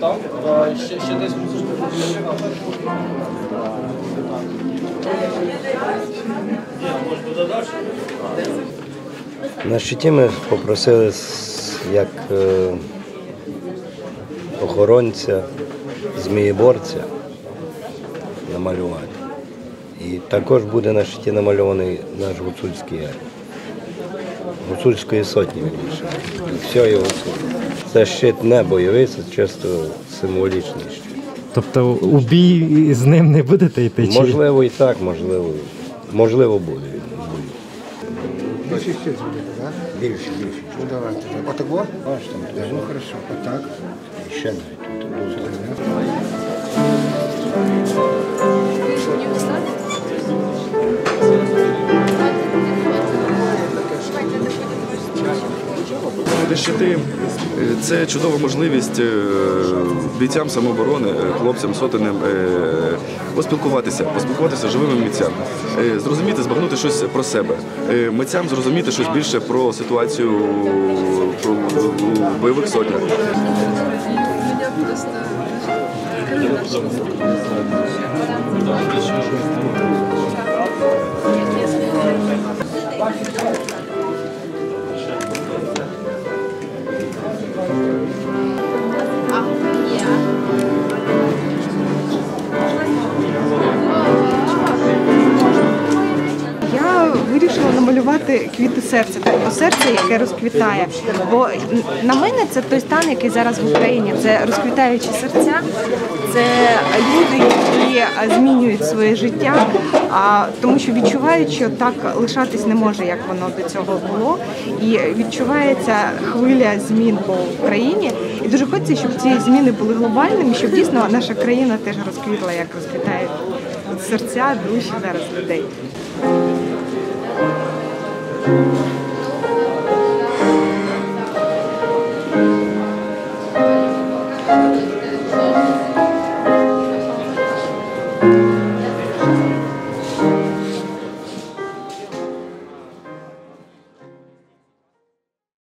Там ще, ще десь мусиш На щиті ми попросили як е, охоронця, змієборця намалювати. І також буде на щиті намальований наш гуцульський герб. Гуцульської сотні більше. Все гуцуль. Це щит не бойовий, це чисто символічний щит. Тобто у бій з ним не будете йти? Чи? Можливо і так, можливо. Можливо буде. Більше ще зробити, так? Більше, більше. Ну давайте. Отак во? Ну хорошо, отак. І ще навіть Де щити е, це чудова можливість е, бійцям самооборони, е, хлопцям, сотеням е, поспілкуватися, поспілкуватися живими митцями, е, зрозуміти, збагнути щось про себе, митцям зрозуміти щось більше про ситуацію про, у бойових сотнях. Меня просто намалювати квіти серця, тобто серце, яке розквітає. Бо на мене це той стан, який зараз в Україні. Це розквітаючі серця, це люди, які змінюють своє життя, тому що відчувають, що так лишатись не може, як воно до цього було. І відчувається хвиля змін по Україні. І дуже хочеться, щоб ці зміни були глобальними, щоб дійсно наша країна теж розквітла, як розквітають серця, душі зараз людей. thank you.